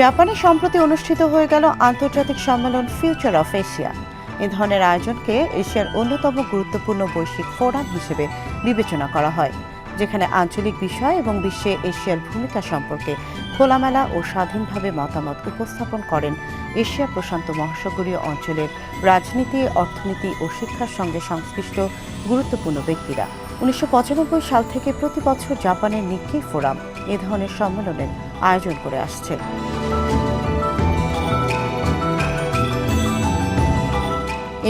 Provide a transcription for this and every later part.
জাপানে সম্প্রতি অনুষ্ঠিত হয়ে গেল আন্তর্জাতিক সম্মেলন ফিউচার অফ এশিয়া এ ধরনের আয়োজনকে এশিয়ার অন্যতম গুরুত্বপূর্ণ বৈশ্বিক ফোরাম হিসেবে বিবেচনা করা হয়, যেখানে আঞ্চলিক বিষয় এবং বিশ্বে এশিয়ার ভূমিকা সম্পর্কে খোলামেলা ও স্বাধীনভাবে মতামত উপস্থাপন করেন এশিয়া প্রশান্ত মহাসাগরীয় অঞ্চলের রাজনীতি, অর্থনীতি ও শিক্ষার সঙ্গে সংশ্লিষ্ট গুরুত্বপূর্ণ ব্যক্তিরা। উনিশশো পঁচানব্বই সাল থেকে প্রতি বছর জাপানের নিক্কি ফোরাম এ ধরনের সম্মেলনের আয়োজন করে আসছে।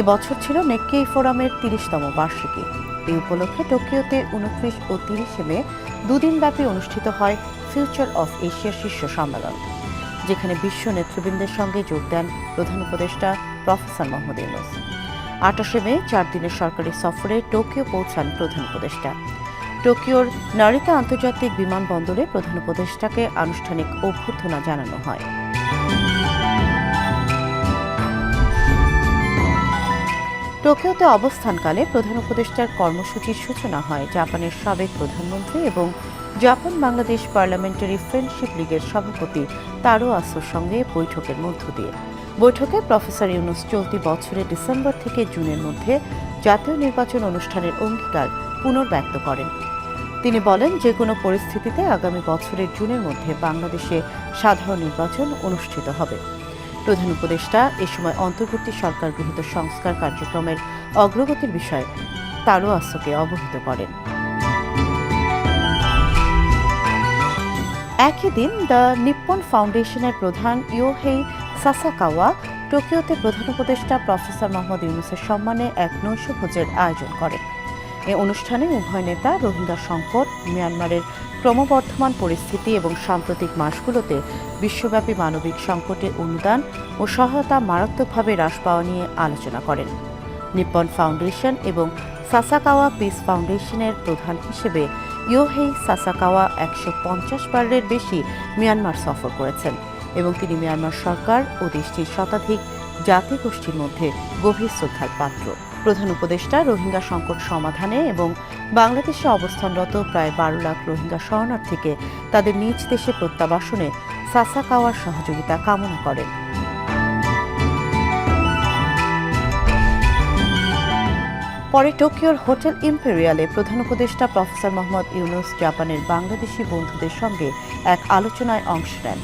এবছর ছিল নেক্কেই ফোরামের তিরিশতম বার্ষিকী। এই উপলক্ষে টোকিওতে উনত্রিশ ও তিরিশে মে দুদিনব্যাপী অনুষ্ঠিত হয় ফিউচার অফ এশিয়া শীর্ষ সম্মেলন, যেখানে বিশ্ব নেতৃবৃন্দের সঙ্গে যোগ দেন প্রধান উপদেষ্টা প্রফেসর মোহাম্মদ ইউনুস। আঠাশে মে চার দিনের সরকারি সফরে টোকিও পৌঁছান প্রধান উপদেষ্টা। টোকিওর নারিতা আন্তর্জাতিক বিমানবন্দরে প্রধান উপদেষ্টাকে আনুষ্ঠানিক অভ্যর্থনা জানানো হয়। টোকিওতে অবস্থানকালে প্রধান উপদেষ্টার কর্মসূচির সূচনা হয়। জাপানের সাবেক প্রধানমন্ত্রী এবং জাপান বাংলাদেশ পার্লামেন্টারি ফ্রেন্ডশিপ লীগের সভাপতি তারো আসোর সঙ্গে বৈঠকের মধ্য দিয়ে। বৈঠকে প্রফেসর ইউনুস চলতি বছরের ডিসেম্বর থেকে জুনের মধ্যে জাতীয় নির্বাচন অনুষ্ঠানের অঙ্গীকার পুনর্ব্যক্ত করেন। তিনি বলেন যে কোনো পরিস্থিতিতে আগামী বছরের জুনের মধ্যে বাংলাদেশে সাধারণ নির্বাচন অনুষ্ঠিত হবে। প্রধান উপদেষ্টা এ সময় অন্তর্বর্তী সরকার গৃহীত সংস্কার কার্যক্রমের অগ্রগতির বিষয়ে তারও আসকে অবহিত করেন। একই দিন দ্য নিপ্পন ফাউন্ডেশনের প্রধান ইয়োহেই সাসাকাওয়া টোকিওতে প্রধান উপদেষ্টা প্রফেসর মোহাম্মদ ইউনুসের সম্মানে এক নৈশভোজের আয়োজন করেন। এ অনুষ্ঠানে উভয় নেতা রোহিঙ্গা সংকট মিয়ানমারের ক্রমবর্ধমান পরিস্থিতি এবং সাম্প্রতিক মাসগুলোতে বিশ্বব্যাপী মানবিক সংকটে অনুদান ও সহায়তা মারাত্মকভাবে হ্রাস পাওয়া নিয়ে আলোচনা করেন। নিপ্পন ফাউন্ডেশন এবং সাসাকাওয়া পিস ফাউন্ডেশনের প্রধান হিসেবে ইয়োহেই সাসাকাওয়া একশো পঞ্চাশ বারের বেশি মিয়ানমার সফর করেছেন এবং তিনি মিয়ানমার সরকার ও দেশটির শতাধিক জাতিগোষ্ঠীর মধ্যে গভীর শ্রদ্ধার পাত্র। প্রধান উপদেষ্টা রোহিঙ্গা সংকট সমাধানে এবং বাংলাদেশে অবস্থানরত প্রায় বারো লাখ রোহিঙ্গা শরণার্থীকে তাদের নিজ দেশে প্রত্যাবাসনে সাসাকাওয়ার সহযোগিতা কামনা করেন। পরে টোকিওর হোটেল ইম্পেরিয়ালে প্রধান উপদেষ্টা প্রফেসর মোহাম্মদ ইউনুস জাপানের বাংলাদেশি বন্ধুদের সঙ্গে এক আলোচনায় অংশ নেন।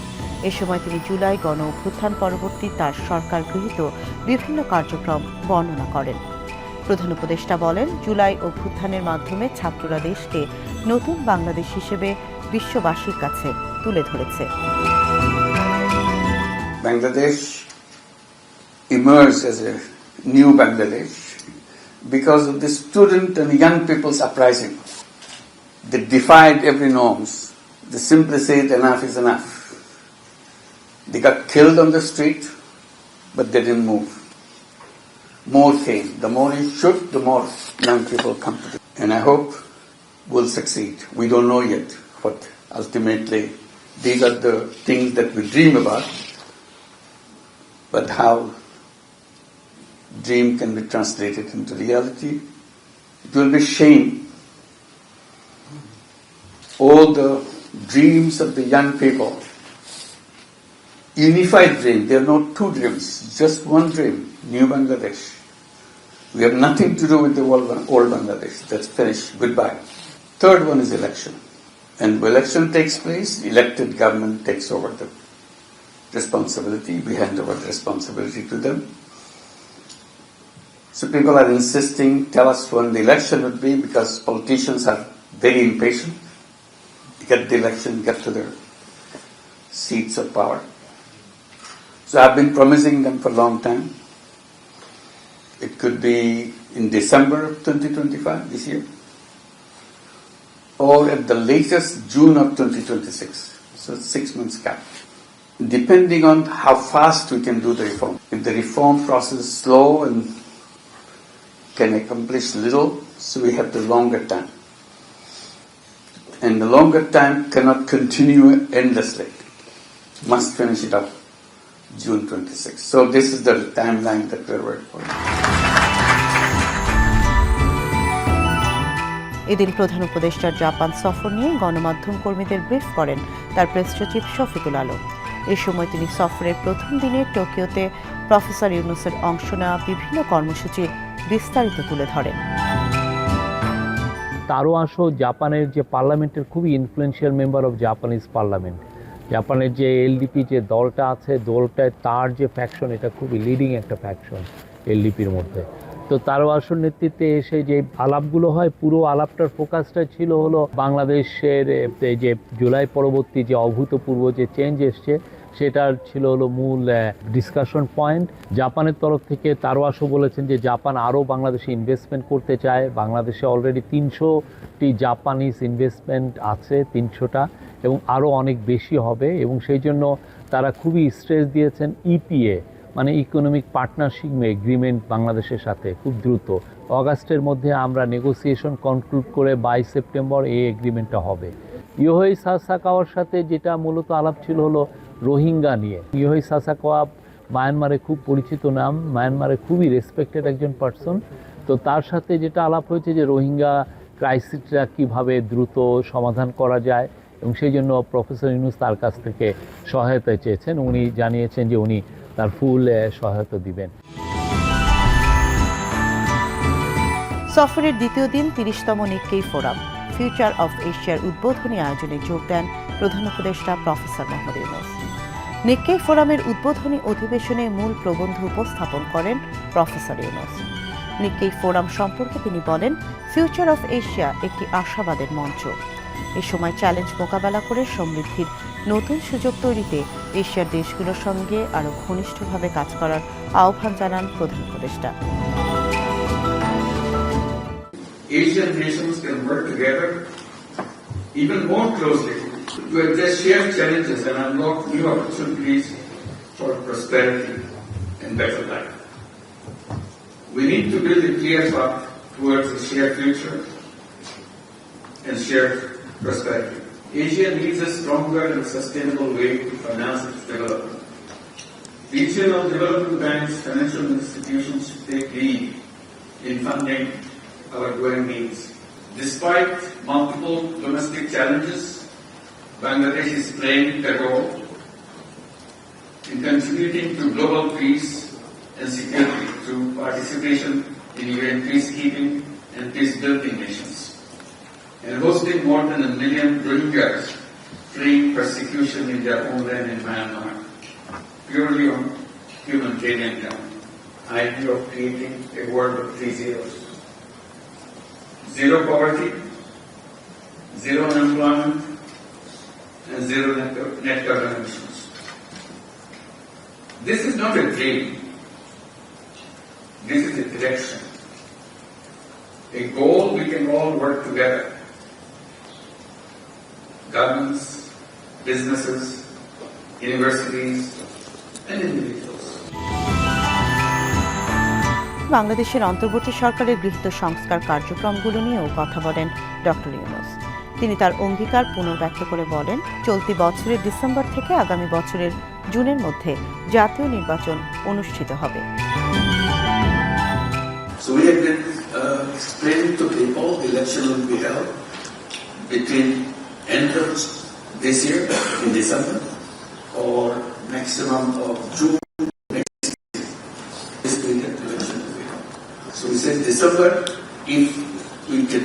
এ সময় তিনি জুলাই গণ অভ্যুত্থান পরবর্তী তার সরকার গৃহীত বিভিন্ন কার্যক্রম বর্ণনা করেন। প্রধান উপদেষ্টা বলেন জুলাই অভ্যুত্থানের মাধ্যমে ছাত্ররা দেশকে নতুন বাংলাদেশ হিসেবে বিশ্ববাসীর কাছে তুলে ধরেছে Bangladesh emerged as a new Bangladesh because of the student and young people's uprising. They defied every norms. They simply said enough is enough. They got killed on the street, but they didn't move. More came. The more you shoot, the more young people come to. And I hope we'll succeed. We don't know yet what ultimately these are the things that we dream about. But how dream can be translated into reality, it will be shame. All the dreams of the young people, unified dream, there are no two dreams, just one dream, new Bangladesh. We have nothing to do with the old, old Bangladesh. That's finished. Goodbye. Third one is election. And when election takes place, elected government takes over the responsibility. We hand over the responsibility to them. So people are insisting, tell us when the election would be because politicians are very impatient. Get the election, get to their seats of power. So I've been promising them for a long time. It could be in December of 2025, this year, or at the latest June of 2026. So six months gap depending on how fast we can do the reform. If the reform process is slow and can accomplish little, so we have the longer time. And the longer time cannot continue endlessly. Must finish it up June 26. So this is the timeline that we're working for. এদিন প্রধান উপদেষ্টার Japan সফর নিয়ে গণমাধ্যম কর্মীদের brief করেন তার press সচিব শফিকুল আলম এ সময় তিনি সফরের প্রথম দিনে টোকিওতে প্রফেসর ইউনুসের অংশ নেওয়া বিভিন্ন কর্মসূচির বিস্তারিত তুলে ধরেন তারও আসো জাপানের যে পার্লামেন্টের খুবই influential member of Japanese parliament জাপানের যে এলডিপি যে দলটা আছে, দলটায় তার যে ফ্যাকশন এটা খুবই লিডিং একটা ফ্যাকশন এলডিপির মধ্যে। তো তার আসল নেতৃত্বে এসে যে আলাপগুলো হয়, পুরো আলাপটার ফোকাসটা ছিল হলো বাংলাদেশের যে জুলাই পরবর্তী যে অভূতপূর্ব যে চেঞ্জ এসছে সেটার ছিল হলো মূল ডিসকাশন পয়েন্ট জাপানের তরফ থেকে তারও আসো বলেছেন যে জাপান আরও বাংলাদেশে ইনভেস্টমেন্ট করতে চায়। বাংলাদেশে অলরেডি তিনশোটি জাপানিজ ইনভেস্টমেন্ট আছে, তিনশোটা, এবং আরও অনেক বেশি হবে। এবং সেই জন্য তারা খুবই স্ট্রেস দিয়েছেন ইপিএ মানে ইকোনমিক পার্টনারশিপ এগ্রিমেন্ট বাংলাদেশের সাথে, খুব দ্রুত। অগাস্টের মধ্যে আমরা নেগোসিয়েশন কনক্লুড করে বাইশ সেপ্টেম্বর এই এগ্রিমেন্টটা হবে। ইয়োহই সাসাকাওয়ার সাথে যেটা মূলত আলাপ ছিল হলো রোহিঙ্গা নিয়ে। ইয়োহই সাসাকাওয়া মায়ানমারে খুব পরিচিত নাম মায়ানমারে খুবই রেসপেক্টেড একজন পার্সন তো তার সাথে যেটা আলাপ হয়েছে যে রোহিঙ্গা ক্রাইসিসটা কীভাবে দ্রুত সমাধান করা যায় এবং সেই জন্য প্রফেসর ইউনুস তার কাছ থেকে সহায়তা চেয়েছেন। উনি জানিয়েছেন যে উনি তার ফুল সহায়তা দিবেন। সফরের দ্বিতীয় দিন তিরিশতম নিক্কেই ফোরাম। ফিউচার অফ এশিয়ার উদ্বোধনী আয়োজনে যোগ দেন প্রধান উপদেষ্টা প্রফেসর মোহাম্মদ ইউনুস। নিক্কেই ফোরামের উদ্বোধনী অধিবেশনে মূল প্রবন্ধ উপস্থাপন করেন প্রফেসর ইউনুস। নিক্কেই ফোরাম সম্পর্কে তিনি বলেন ফিউচার অফ এশিয়া একটি আশাবাদের মঞ্চ। এ সময় চ্যালেঞ্জ মোকাবেলা করে সমৃদ্ধির নতুন সুযোগ তৈরিতে এশিয়ার দেশগুলোর সঙ্গে আরও ঘনিষ্ঠভাবে কাজ করার আহ্বান জানান প্রধান উপদেষ্টা। Asian nations can work together even more closely to address shared challenges and unlock new opportunities for prosperity and better life. We need to build a clear path towards a shared future and shared prosperity. Asia needs a stronger and sustainable way to finance its development. Regional development banks, financial institutions should take lead in funding our growing needs. Despite multiple domestic challenges, Bangladesh is playing a role in contributing to global peace and security through participation in UN peacekeeping and peace-building missions, and hosting more than a million Rohingyas fleeing persecution in their homeland in Myanmar, purely on humanitarian ground. Idea of creating a world of three zeros zero poverty, zero unemployment, and zero net, carbon emissions. This is not a dream. This is a direction. A goal we can all work together. Governments, businesses, universities, and individuals. বাংলাদেশের অন্তর্বর্তী সরকারের গৃহীত সংস্কার কার্যক্রমগুলো নিয়েও কথা বলেন doctor Yunus তিনি তার অঙ্গীকার পুনর্ব্যক্ত করে বলেন, চলতি বছরের ডিসেম্বর থেকে আগামী বছরের জুনের মধ্যে জাতীয় নির্বাচন অনুষ্ঠিত হবে। We said December, if we can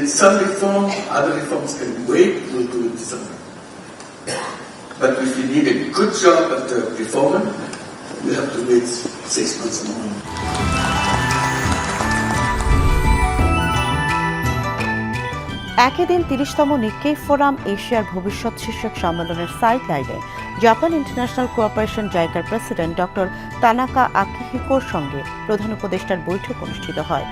did some reform, other reforms can wait, we'll do it December. But if we need a good job at the reform, we have to wait six months more. একই দিন তিরিশতম Nikkei forum এশিয়ার ভবিষ্যৎ শীর্ষক সম্মেলনের side line Japan international cooperation জায়গার president doctor Tanaka আকিহিকোর সঙ্গে প্রধান উপদেষ্টার বৈঠক অনুষ্ঠিত হয়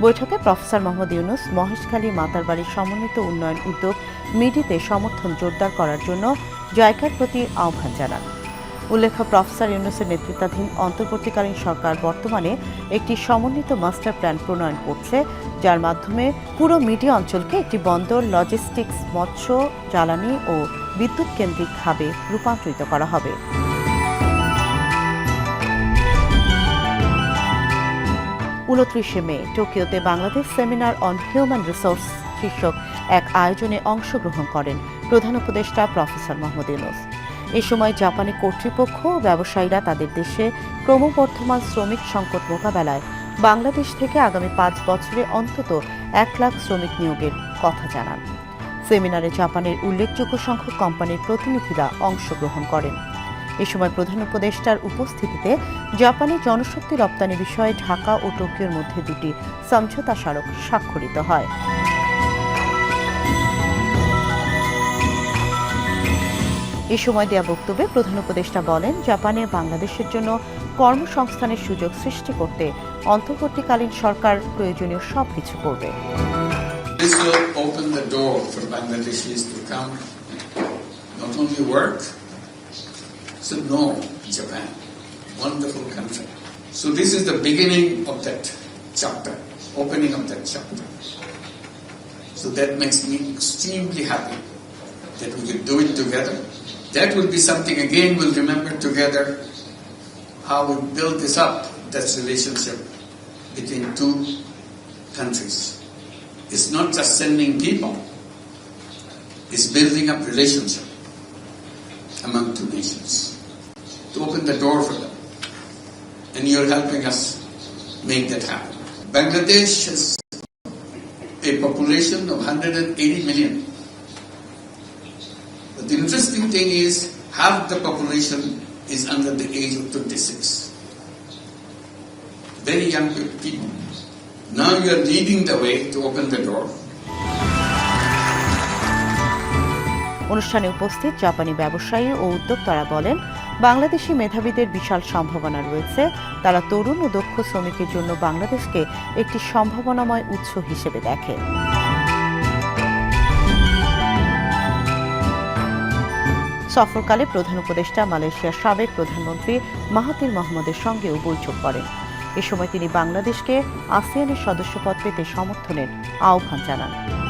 বৈঠকে প্রফেসর মোহাম্মদ ইউনুস মহেশখালী মাতারবাড়ির সমন্বিত উন্নয়ন উদ্যোগ মিডিতে সমর্থন জোরদার করার জন্য জায়কার প্রতি আহ্বান জানান। উল্লেখ্য, প্রফেসর ইউনুসের নেতৃত্বাধীন অন্তর্বর্তীকালীন সরকার বর্তমানে একটি সমন্বিত মাস্টার প্ল্যান প্রণয়ন করছে, যার মাধ্যমে পুরো মিডিয়া অঞ্চলকে একটি বন্দর, লজিস্টিক্স, মৎস্য, জ্বালানি ও বিদ্যুৎ কেন্দ্রিক হাবে রূপান্তরিত করা হবে। উনত্রিশে May, টোকিওতে Bangladesh seminar on human resource শীর্ষক এক আয়োজনে অংশগ্রহণ করেন প্রধান উপদেষ্টা প্রফেসর মোহাম্মদ ইউনুস। এ সময় জাপানি কর্তৃপক্ষ ও ব্যবসায়ীরা তাদের দেশে ক্রমবর্ধমান শ্রমিক সংকট মোকাবেলায় বাংলাদেশ থেকে আগামী পাঁচ বছরে অন্তত এক লাখ শ্রমিক নিয়োগের কথা জানান। সেমিনারে জাপানের উল্লেখযোগ্য সংখ্যক কোম্পানির প্রতিনিধিরা অংশগ্রহণ করেন। এ সময় প্রধান উপদেষ্টার উপস্থিতিতে জাপানি জনশক্তি রপ্তানি বিষয়ে ঢাকা ও টোকিওর মধ্যে দুটি সমঝোতা স্মারক স্বাক্ষরিত হয়। এ সময় দেয়া বক্তব্যে প্রধান উপদেষ্টা বলেন জাপানে বাংলাদেশের জন্য কর্মসংস্থানের সুযোগ সৃষ্টি করতে অন্তর্বর্তীকালীন সরকার প্রয়োজনীয় সবকিছু করবে। This will open the door for Bangladeshis to come, not only work, so know Japan, wonderful country. So this is the beginning of that chapter, opening of that chapter. So that makes me extremely happy that we can do it together. That will be something again we'll remember together how we build this up, that relationship between two countries. It's not just sending people, it's building up relationship among two nations to open the door for them. And you're helping us make that happen. Bangladesh has a population of 180 million. But the interesting thing is half the population is under the age of 26. Very young people. Now you are leading the way to open the door. অনুষ্ঠানে উপস্থিত জাপানি ব্যবসায়ী ও উদ্যোক্তারা বলেন বাংলাদেশি মেধাবীদের বিশাল সম্ভাবনা রয়েছে। তারা তরুণ ও দক্ষ শ্রমিকের জন্য বাংলাদেশকে একটি সম্ভাবনাময় উৎস হিসেবে দেখে। সফরকালে প্রধান উপদেষ্টা মালয়েশিয়ার সাবেক প্রধানমন্ত্রী মাহাতির মোহাম্মদের সঙ্গেও বৈঠক করেন। এ সময় তিনি বাংলাদেশকে আসিয়ানের সদস্যপদ পেতে সমর্থনের আহ্বান জানান।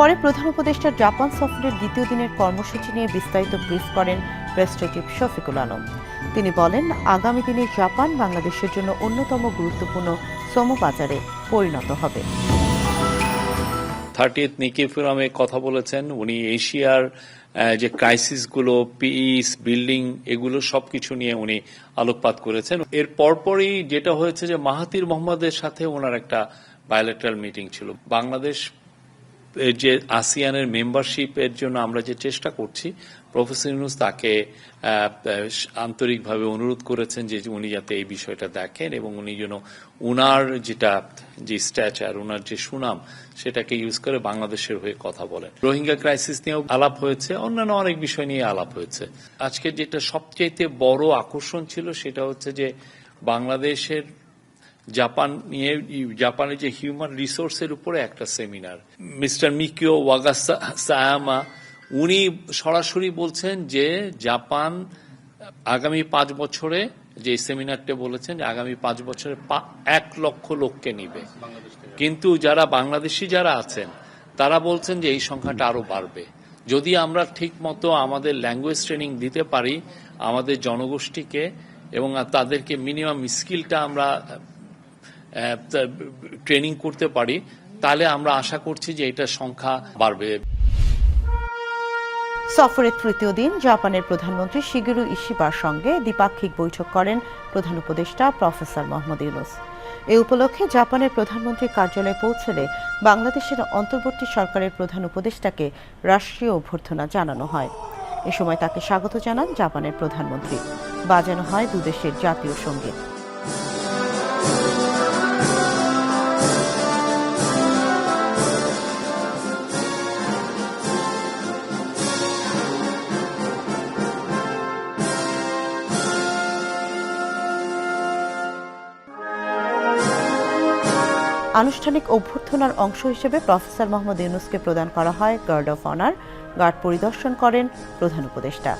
পরে প্রধান উপদেষ্টা জাপান সফরের দ্বিতীয় দিনের কর্মসূচি নিয়ে বিস্তারিত ব্রিফ করেন প্রেস সচিব শফিকুল আলম। তিনি বলেন, আগামী দিনে জাপান বাংলাদেশের জন্য অন্যতম গুরুত্বপূর্ণ শ্রম বাজারে পরিণত হবে। থার্টিয়েথ নিকি ফোরামে কথা বলেছেন, উনি এশিয়ার যে ক্রাইসিসগুলো, পিস, বিল্ডিং, এগুলো সবকিছু নিয়ে উনি আলোকপাত করেছেন। এর পরপরই যেটা হয়েছে যে মাহাতির মোহাম্মদের সাথে ওনার একটা বায়োলেটারাল মিটিং ছিল। বাংলাদেশ যে আসিয়ানের মেম্বারশিপের জন্য আমরা যে চেষ্টা করছি, প্রফেসর ইউনুস তাকে আন্তরিকভাবে অনুরোধ করেছেন যে উনি যাতে এই বিষয়টা দেখেন এবং উনি যেন উনার যেটা, যে স্ট্যাচার উনার যে সুনাম সেটাকে ইউজ করে বাংলাদেশের হয়ে কথা বলেন। রোহিঙ্গা ক্রাইসিস নিয়েও আলাপ হয়েছে, অন্যান্য অনেক বিষয় নিয়ে আলাপ হয়েছে। আজকে যেটা সবচেয়ে বড় আকর্ষণ ছিল সেটা হচ্ছে যে বাংলাদেশের জাপান নিয়ে জাপানের যে হিউম্যান রিসোর্সের উপরে একটা সেমিনার মিস্টার মিকিও ওয়াগাসায়ামা উনি সরাসরি বলছেন যে জাপান আগামী পাঁচ বছরে যে সেমিনারটা বলেছেন যে আগামী পাঁচ বছরে এক লক্ষ লোককে নিবে। কিন্তু যারা বাংলাদেশি যারা আছেন তারা বলছেন যে এই সংখ্যাটা আরও বাড়বে। যদি আমরা ঠিক মতো আমাদের ল্যাঙ্গুয়েজ ট্রেনিং দিতে পারি আমাদের জনগোষ্ঠীকে এবং তাদেরকে মিনিমাম স্কিলটা আমরা ট্রেনিং করতে পারি, তাহলে আমরা আশা করছি যে এটার সংখ্যা বাড়বে। সফরের তৃতীয় দিন জাপানের প্রধানমন্ত্রী শিগেরু ইশিবার সঙ্গে দ্বিপাক্ষিক বৈঠক করেন প্রধান উপদেষ্টা প্রফেসর মোহাম্মদ ইউনুস। এ উপলক্ষে জাপানের প্রধানমন্ত্রীর কার্যালয়ে পৌঁছলে বাংলাদেশের অন্তর্বর্তী সরকারের প্রধান উপদেষ্টাকে রাষ্ট্রীয় অভ্যর্থনা জানানো হয়। এ সময় তাকে স্বাগত জানান জাপানের প্রধানমন্ত্রী। বাজানো হয় দুদেশের জাতীয় সংগীত। আনুষ্ঠানিক অভ্যর্থনার অংশ হিসেবে প্রফেসর মোহাম্মদ ইউনুসকে প্রদান করা হয় গার্ড অফ অনার। গার্ড পরিদর্শন করেন প্রধান উপদেষ্টা।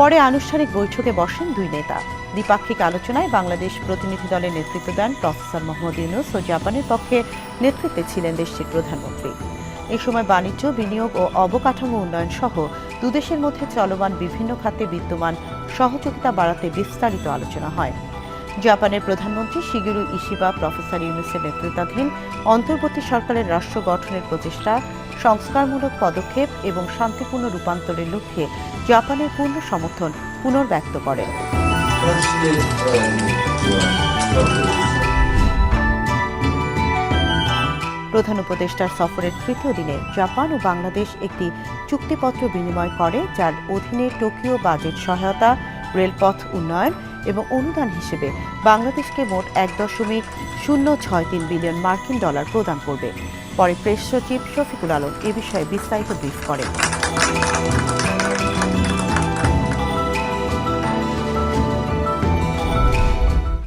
পরে আনুষ্ঠানিক বৈঠকে বসেন দুই নেতা। দ্বিপাক্ষিক আলোচনায় বাংলাদেশ প্রতিনিধি দলের নেতৃত্ব দেন প্রফেসর মোহাম্মদ ইউনুস ও জাপানের পক্ষে নেতৃত্বে ছিলেন দেশটির প্রধানমন্ত্রী। এ সময় বাণিজ্য, বিনিয়োগ ও অবকাঠামো উন্নয়ন সহ দুদেশের মধ্যে চলমান বিভিন্ন খাতে বিদ্যমান সহযোগিতা বাড়াতে বিস্তারিত আলোচনা হয়। জাপানের প্রধানমন্ত্রী শিগিরু ইশিবা, প্রফেসর ইউনুসের নেতৃত্বাধীন অন্তর্বর্তী সরকারের রাষ্ট্র গঠনের প্রচেষ্টা, সংস্কারমূলক পদক্ষেপ এবং শান্তিপূর্ণ রূপান্তরের লক্ষ্যে জাপানের পূর্ণ সমর্থন পুনর্ব্যক্ত করেন প্রধান উপদেষ্টার সফরের তৃতীয় দিনে জাপান ও বাংলাদেশ একটি চুক্তিপত্র বিনিময় করে, যার অধীনে টোকিও বাজেট সহায়তা, রেলপথ উন্নয়ন এবং অনুদান হিসেবে বাংলাদেশকে মোট এক দশমিক শূন্য ছয় তিন বিলিয়ন মার্কিন ডলার প্রদান করবে। পরে প্রেস সচিব শফিকুল আলম এ বিষয়ে বিস্তারিত ব্রিফ করেন।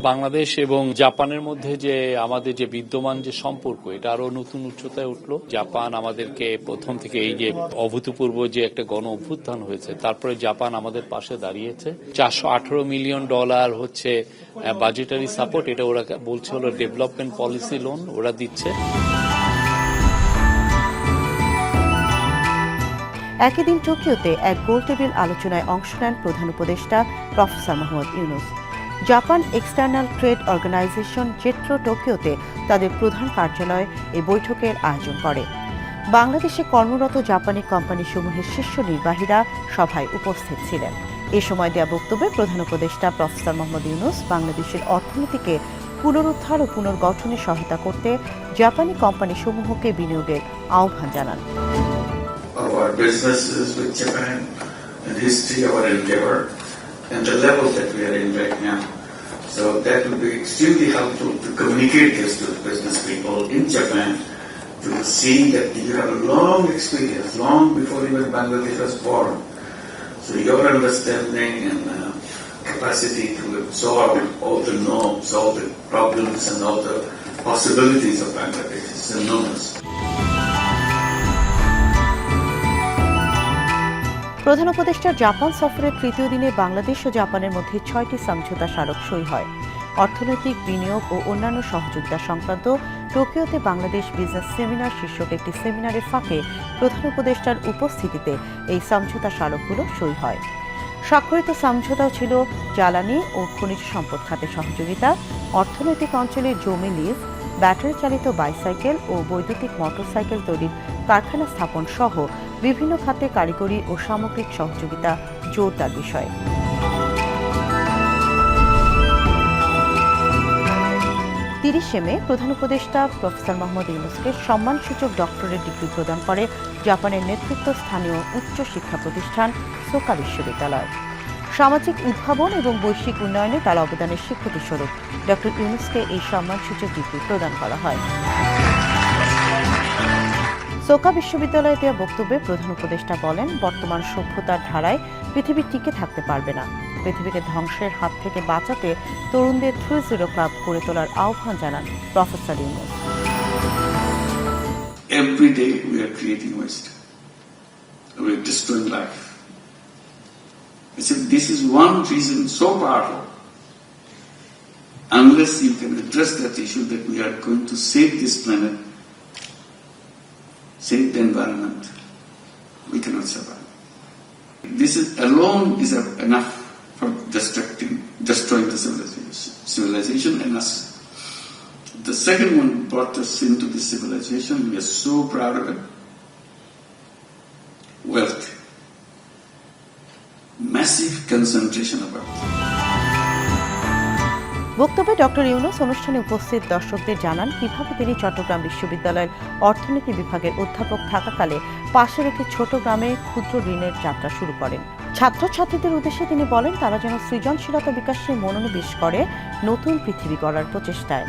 বাংলাদেশ এবং জাপানের মধ্যে যে আমাদের যে বিদ্যমান যে সম্পর্ক, এটা আরও নতুন উচ্চতায় উঠল। জাপান আমাদেরকে প্রথম থেকে এই যে অভূতপূর্ব যে একটা গণ অভ্যুত্থান হয়েছে, তারপরে জাপান আমাদের পাশে দাঁড়িয়েছে। চারশো আঠারো মিলিয়ন ডলার হচ্ছে বাজেটারি সাপোর্ট এটা ওরা বলছে হলো ডেভেলপমেন্ট পলিসি লোন ওরা দিচ্ছে। একই দিন টোকিওতে এক গোলটেবিল আলোচনায় অংশ নেন প্রধান উপদেষ্টা professor Mohammad Yunus. Japan external trade organization JETRO টোকিওতে তাদের প্রধান কার্যালয় এই বৈঠকের আয়োজন করে। বাংলাদেশে কর্মরত জাপানি কোম্পানিসমূহের শীর্ষ নির্বাহীরা সভায় উপস্থিত ছিলেন। এ সময় দেয়া বক্তব্যে প্রধান উপদেষ্টা প্রফেসর মোহাম্মদ ইউনুস বাংলাদেশের অর্থনীতিকে পুনরুদ্ধার ও পুনর্গঠনে সহায়তা করতে জাপানি কোম্পানিসমূহকে বিনিয়োগের আহ্বান জানান। Our businesses with Japan and history, of our endeavor, and the levels that we are in right now. So that will be extremely helpful to communicate this to the business people in Japan to see that you have a long experience, long before even Bangladesh was born. So your understanding and uh, capacity to absorb all the norms, all the problems and all the possibilities of Bangladesh is enormous. প্রধান উপদেষ্টার Japan সফরের তৃতীয় দিনে বাংলাদেশ ও জাপানের মধ্যে ছয়টি সমঝোতা স্মারক সই হয়। অর্থনৈতিক বিনিয়োগ ও অন্যান্য সহযোগিতা সংক্রান্ত টোকিওতে বাংলাদেশ বিজনেস সেমিনার শীর্ষক একটি সেমিনারের ফাঁকে প্রধান উপদেষ্টার উপস্থিতিতে এই সমঝোতা স্মারকগুলো সই হয়। স্বাক্ষরিত সমঝোতাও ছিল জ্বালানি ও খনিজ সম্পদ খাতে সহযোগিতা, অর্থনৈতিক অঞ্চলে জমি লিজ ব্যাটারি চালিত বাইসাইকেল ও বৈদ্যুতিক মোটরসাইকেল তৈরির কারখানা স্থাপন সহ বিভিন্ন খাতে কারিগরি ও সামগ্রিক সহযোগিতা জোরদার বিষয়। তিরিশে মে প্রধান উপদেষ্টা প্রফেসর মোহাম্মদ ইউনুসকে সম্মানসূচক ডক্টরেট ডিগ্রি প্রদান করে জাপানের নেতৃত্ব স্থানীয় উচ্চ শিক্ষা প্রতিষ্ঠান সোকা বিশ্ববিদ্যালয়। সামাজিক উদ্ভাবন এবং বৈশ্বিক উন্নয়নে তার অবদানের স্বীকৃতি স্বরূপ ডক্টর ইউনুসকে এই সম্মানসূচক ডিগ্রি প্রদান করা হয়। সোকা বিশ্ববিদ্যালয়ে দেওয়া বক্তব্যে প্রধান উপদেষ্টা বলেন বর্তমান সভ্যতার ধারায় পৃথিবী টিকে থাকতে পারবে না পৃথিবীকে ধ্বংসের হাত থেকে বাঁচাতে তরুণদের থ্রি জিরো ক্লাব গড়ে তোলার আহ্বান জানান professor Yunus Every day we are creating waste. We are destroying life. I said, this is one reason so powerful. Unless you can address that issue that we are going to save this planet, save the environment, we cannot survive. This is alone is enough for destructing, destroying the civilization, civilization and us. The second one brought us into this civilization. We are so proud of it. Wealth. Massive concentration of wealth. বক্তব্যে doctor Yunus অনুষ্ঠানে উপস্থিত দর্শকদের জানান, কীভাবে তিনি চট্টগ্রাম বিশ্ববিদ্যালয়ের অর্থনীতি বিভাগের অধ্যাপক থাকাকালে পাশের একটি ছোট গ্রামে ক্ষুদ্র ঋণের যাত্রা শুরু করেন ছাত্রছাত্রীদের উদ্দেশ্যে তিনি বলেন, তারা যেন সৃজনশীলতা বিকাশে মনোনিবেশ করে, নতুন পৃথিবী গড়ার প্রচেষ্টায়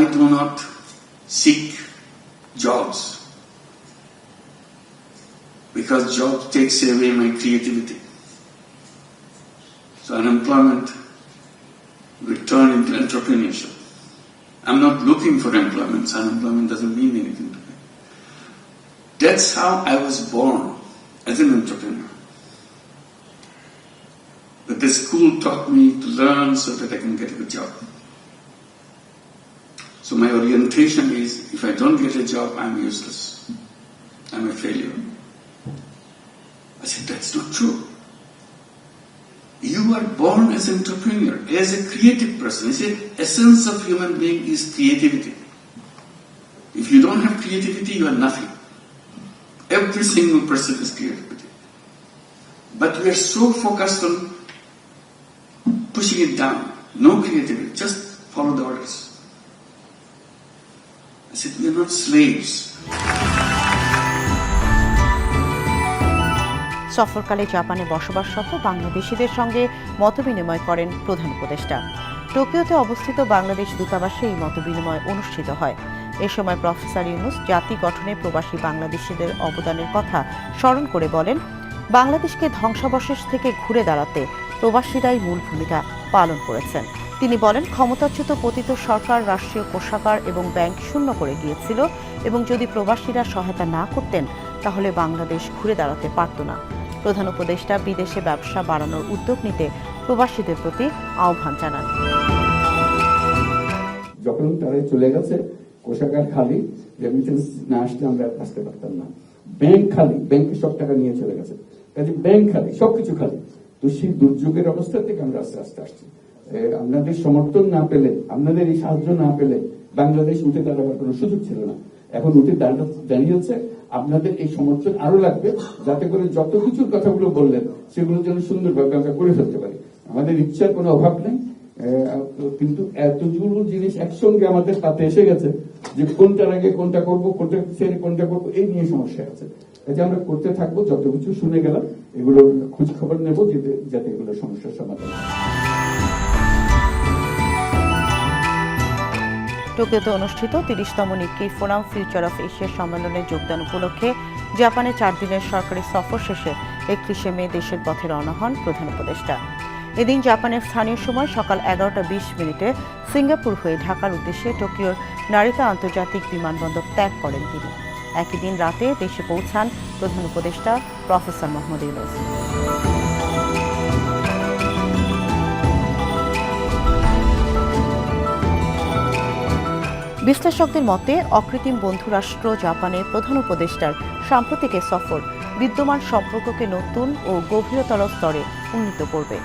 I do not seek jobs because job takes away my creativity. So unemployment will turn into entrepreneurship. I'm not looking for employment. Unemployment doesn't mean anything to me. That's how I was born as an entrepreneur. But the school taught me to learn so that I can get a good job. So my orientation is if I don't get a job, I'm useless. I'm a failure. I said, that's not true. You are born as an entrepreneur, as a creative person. He said, essence of human being is creativity. If you don't have creativity, you are nothing. Every single person is creativity. But we are so focused on pushing it down. No creativity, just follow the orders. I said, we are not slaves. সফরকালে জাপানে বসবাসরত বাংলাদেশিদের সঙ্গে মতবিনিময় করেন প্রধান উপদেষ্টা। টোকিওতে অবস্থিত বাংলাদেশ দূতাবাসে এই মতবিনিময় অনুষ্ঠিত হয়। এ সময় প্রফেসর ইউনুস জাতি গঠনে প্রবাসী বাংলাদেশিদের অবদানের কথা স্মরণ করে বলেন, বাংলাদেশকে ধ্বংসাবশেষ থেকে ঘুরে দাঁড়াতে প্রবাসীরাই মূল ভূমিকা পালন করেছেন। তিনি বলেন, ক্ষমতাচ্যুত পতিত সরকার রাষ্ট্রীয় কোষাগার এবং ব্যাংক শূন্য করে গিয়েছিল এবং যদি প্রবাসীরা সহায়তা না করতেন, তাহলে বাংলাদেশ ঘুরে দাঁড়াতে পারত না। প্রধান উপদেষ্টা বিদেশে ব্যবসা বাড়ানোর উদ্যোগ নিতে প্রবাসীদের প্রতি আহ্বান জানান। যখন তারা চলে গেছে, কোষাগার খালি রেমিটেন্স না আসলে আমরা আসতে পারতাম না। ব্যাংক খালি ব্যাংকে সব টাকা নিয়ে চলে গেছে। কাজে ব্যাংক খালি, সবকিছু খালি। তো সেই দুর্যোগের অবস্থা থেকে আমরা আস্তে আস্তে আসছি। আপনাদের সমর্থন না পেলে, আপনাদের এই সাহায্য না পেলে বাংলাদেশ উঠে দাঁড়াবার কোনো সুযোগ ছিল না। এখন উঠে দাঁড়া- দাঁড়িয়েছে আপনাদের এই সমর্থন আরও লাগবে, যাতে করে যত কিছুর কথাগুলো বললেন, সেগুলো যেন সুন্দরভাবে আমরা করে ফেলতে পারি। আমাদের ইচ্ছার কোনো অভাব নেই। কিন্তু এতগুলো জিনিস একসঙ্গে আমাদের তাতে এসে গেছে যে কোনটার আগে কোনটা করব, কোনটা ছেড়ে কোনটা করব, এই নিয়ে সমস্যা আছে। এই যে আমরা করতে থাকব, যত কিছু শুনে গেলাম, এগুলো খোঁজ খবর নেব, যাতে এগুলো সমস্যার সমাধান টোকিওতে অনুষ্ঠিত তিরিশতম Nikkei forum future of Asia সম্মেলনে যোগদান উপলক্ষে জাপানে চার দিনের সরকারি সফর শেষে একত্রিশে মে দেশের পথে রওনা হন প্রধান উপদেষ্টা। এদিন জাপানের স্থানীয় সময় সকাল এগারোটা বিশ মিনিটে সিঙ্গাপুর হয়ে ঢাকার উদ্দেশ্যে টোকিওর নারিতা আন্তর্জাতিক বিমানবন্দর ত্যাগ করেন তিনি। একই দিন রাতে দেশে পৌঁছান প্রধান উপদেষ্টা প্রফেসর মোহাম্মদ ইউনুস। বিশ্লেষকদের মতে, অকৃত্রিম বন্ধুরাষ্ট্র জাপানের প্রধান উপদেষ্টার সাম্প্রতিক সফর বিদ্যমান সম্পর্ককে নতুন ও গভীরতর স্তরে উন্নীত করবে।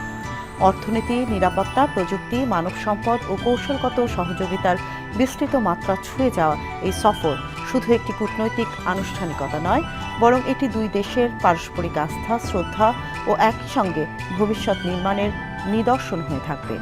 অর্থনীতি, নিরাপত্তা, প্রযুক্তি, মানব সম্পদ ও কৌশলগত সহযোগিতার বিস্তৃত মাত্রা ছুঁয়ে যাওয়া এই সফর শুধু একটি কূটনৈতিক আনুষ্ঠানিকতা নয়, বরং এটি দুই দেশের পারস্পরিক আস্থা, শ্রদ্ধা ও একই সঙ্গে ভবিষ্যৎ নির্মাণের নিদর্শন হয়ে থাকবে।